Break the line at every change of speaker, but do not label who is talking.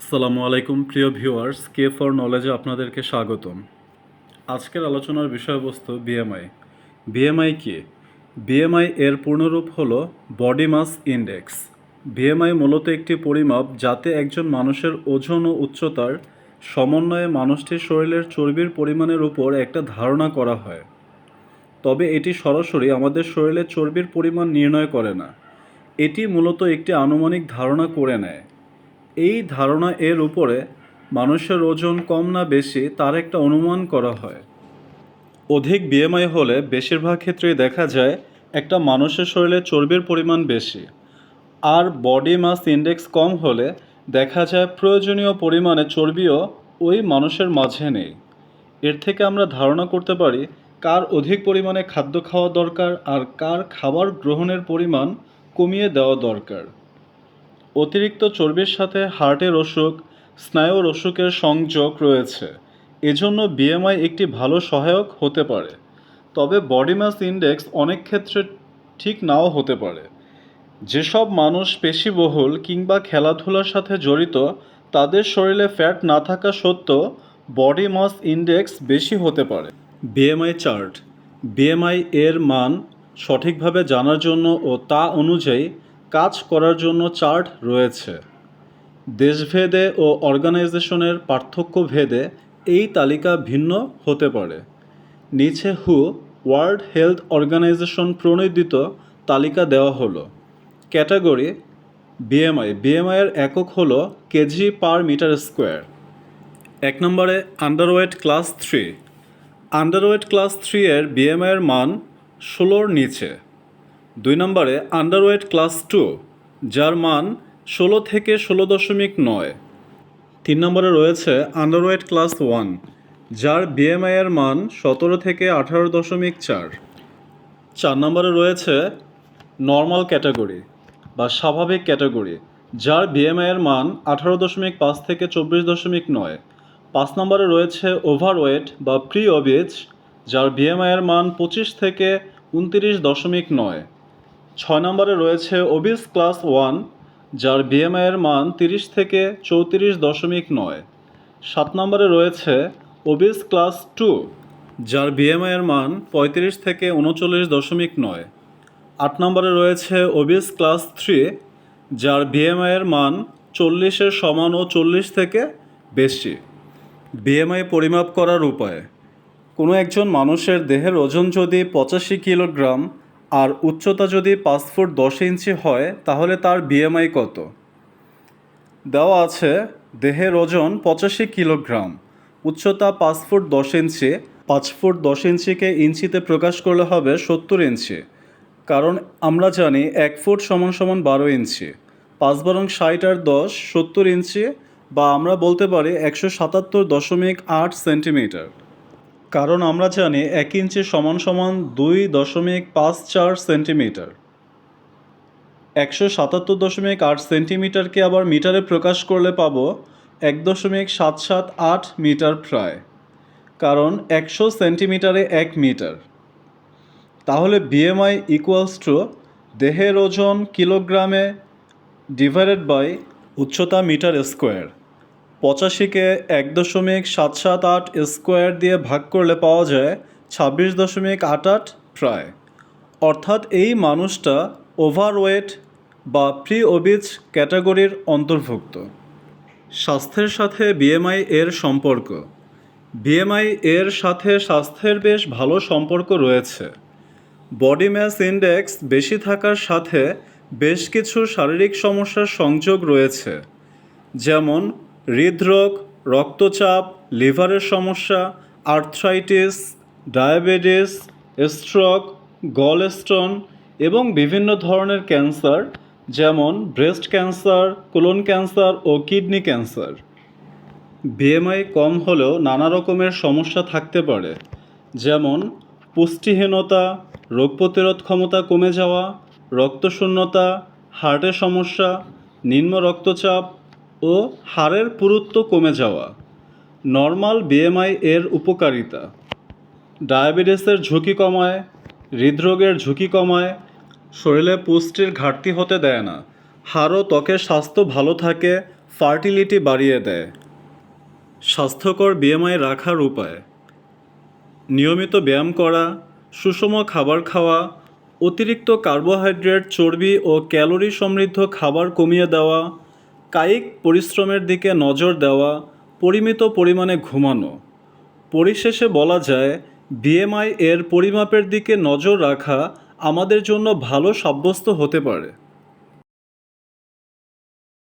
আসসালামু আলাইকুম, প্রিয় ভিউয়ার্স। কে ফর নলেজে আপনাদেরকে স্বাগতম। আজকের আলোচনার বিষয়বস্তু বিএমআই। বিএমআই কি? বিএমআই এর পূর্ণরূপ হল বডি মাস ইন্ডেক্স। বিএমআই মূলত একটি পরিমাপ যাতে একজন মানুষের ওজন ও উচ্চতার সমন্বয়ে মানুষটির শরীরের চর্বির পরিমাণের উপর একটা ধারণা করা হয়। তবে এটি সরাসরি আমাদের শরীরে চর্বির পরিমাণ নির্ণয় করে না। এটি মূলত একটি আনুমানিক ধারণা করে নেয়। এই ধারণা এর উপরে মানুষের ওজন কম না বেশি তার একটা অনুমান করা হয়। অধিক বিএমআই হলে বেশিরভাগ ক্ষেত্রেই দেখা যায় একটা মানুষের শরীরে চর্বির পরিমাণ বেশি। আর বডি মাস ইন্ডেক্স কম হলে দেখা যায় প্রয়োজনীয় পরিমাণে চর্বিও ওই মানুষের মাঝে নেই। এর থেকে আমরা ধারণা করতে পারি কার অধিক পরিমাণে খাদ্য খাওয়া দরকার আর কার খাবার গ্রহণের পরিমাণ কমিয়ে দেওয়া দরকার। অতিরিক্ত চর্বির সাথে হার্টের অসুখ, স্নায়ুর অসুখের সংযোগ রয়েছে। এজন্য বিএমআই একটি ভালো সহায়ক হতে পারে। তবে বডি মাস ইন্ডেক্স অনেক ক্ষেত্রে ঠিক নাও হতে পারে। যেসব মানুষ পেশিবহুল কিংবা খেলাধুলার সাথে জড়িত, তাদের শরীরে ফ্যাট না থাকা সত্ত্বেও বডি মাস ইন্ডেক্স বেশি হতে পারে। BMI chart. বিএমআই এর মান সঠিকভাবে জানার জন্য ও তা অনুযায়ী কাজ করার জন্য চার্ট রয়েছে। দেশভেদে ও অর্গানাইজেশনের পার্থক্য ভেদে এই তালিকা ভিন্ন হতে পারে। নিচে হু, ওয়ার্ল্ড হেলথ অর্গানাইজেশন প্রণোদিত তালিকা দেওয়া হলো। ক্যাটাগরি, বিএমআই বিএমআইয়ের একক হলো কেজি পার মিটার স্কোয়ার। এক নম্বরে underweight class three. Underweight class three এর বিএমআইয়ের মান ষোলোর নিচে। দুই নম্বরে আন্ডারওয়েট ক্লাস টু যার মান ষোলো থেকে ষোলো দশমিক নয়। তিন নম্বরে রয়েছে আন্ডারওয়েট ক্লাস ওয়ান যার বিএমআই এর মান সতেরো থেকে আঠারো দশমিক চার। চার নম্বরে রয়েছে নর্মাল ক্যাটাগরি বা স্বাভাবিক ক্যাটাগরি যার বিএমআই এর মান আঠারো দশমিক পাঁচ থেকে চব্বিশ দশমিক নয়। পাঁচ নম্বরে রয়েছে ওভারওয়েট বা প্রি ওবেজ যার বিএমআই এর মান পঁচিশ থেকে উনতিরিশ দশমিক নয়। ছয় নম্বরে রয়েছে ওবিস ক্লাস ওয়ান, যার বিএমআই এর মান তিরিশ থেকে চৌত্রিশ দশমিক নয়। সাত নম্বরে রয়েছে ওবিস ক্লাস টু, যার বিএমআই এর মান পঁয়ত্রিশ থেকে উনচল্লিশ দশমিক নয়। আট নম্বরে রয়েছে ওবিস ক্লাস থ্রি, যার বিএমআই এর মান চল্লিশের সমান ও চল্লিশ থেকে বেশি। বিএমআই পরিমাপ করার উপায়, কোনো একজন মানুষের দেহের ওজন যদি পঁচাশি কিলোগ্রাম আর উচ্চতা যদি পাঁচ ফুট দশ ইঞ্চি হয়, তাহলে তার বিএমআই কত? দেওয়া আছে, দেহের ওজন পঁচাশি কিলোগ্রাম। উচ্চতা পাঁচ ফুট দশ ইঞ্চি, পাঁচ ফুট দশ ইঞ্চিকে ইঞ্চিতে প্রকাশ করলে হবে সত্তর ইঞ্চি। কারণ আমরা জানি এক ফুট সমান সমান বারো ইঞ্চি। পাঁচ বরং ষাট আর দশ, সত্তর ইঞ্চি, বা আমরা বলতে পারি একশো সাতাত্তর দশমিক আট সেন্টিমিটার। কারণ আমরা জানি এক ইঞ্চি সমান সমান দুই দশমিক পাঁচ চার সেন্টিমিটার। একশো সাতাত্তর দশমিক আট সেন্টিমিটারকে আবার মিটারে প্রকাশ করলে পাবো এক দশমিক সাত সাত আট মিটার প্রায়, কারণ একশো সেন্টিমিটারে এক মিটার। তাহলে বিএমআই ইকুয়ালস টু দেহের ওজন কিলোগ্রামে ডিভাইডেড বাই উচ্চতা মিটার স্কোয়ার পঁচাশিকে এক দশমিক সাত সাত আট স্কোয়ার দিয়ে ভাগ করলে পাওয়া যায় ছাব্বিশ দশমিক আট আট প্রায়। অর্থাৎ এই মানুষটা ওভারওয়েট বা প্রি ওবিজ ক্যাটাগরির অন্তর্ভুক্ত। স্বাস্থ্যের সাথে বিএমআই এর সম্পর্ক। বিএমআই এর সাথে স্বাস্থ্যের বেশ ভালো সম্পর্ক রয়েছে। বডি ম্যাস ইন্ডেক্স বেশি থাকার সাথে বেশ কিছু শারীরিক সমস্যার সংযোগ রয়েছে। যেমন হৃদরোগ, রক্তচাপ, লিভারের সমস্যা আর্থ্রাইটিস ডায়াবেটিস স্ট্রোক গলস্টোন এবং বিভিন্ন ধরনের ক্যান্সার, যেমন ব্রেস্ট ক্যান্সার কোলন ক্যান্সার ও কিডনি ক্যান্সার বিএমআই কম হলেও নানা রকমের সমস্যা থাকতে পারে, যেমন পুষ্টিহীনতা, রোগ প্রতিরোধ ক্ষমতা কমে যাওয়া, রক্তশূন্যতা, হার্টের সমস্যা, নিম্ন রক্তচাপ ও হাড়ের পুরুত্ব কমে যাওয়া। নর্মাল বিএমআই এর উপকারিতা। ডায়াবেটিসের ঝুঁকি কমায়, হৃদরোগের ঝুঁকি কমায়, শরীরে পুষ্টির ঘাটতি হতে দেয় না হাড় ও ত্বকের স্বাস্থ্য ভালো থাকে, ফার্টিলিটি বাড়িয়ে দেয়। স্বাস্থ্যকর বিএমআই রাখার উপায়। নিয়মিত ব্যায়াম করা, সুষম খাবার খাওয়া, অতিরিক্ত কার্বোহাইড্রেট, চর্বি ও ক্যালোরি সমৃদ্ধ খাবার কমিয়ে দেওয়া কায়িক পরিশ্রমের দিকে নজর দেওয়া, পরিমিত পরিমাণে ঘুমানো। পরিশেষে বলা যায় বিএমআই এর পরিমাপের দিকে নজর রাখা আমাদের জন্য ভালো সাব্যস্ত হতে পারে।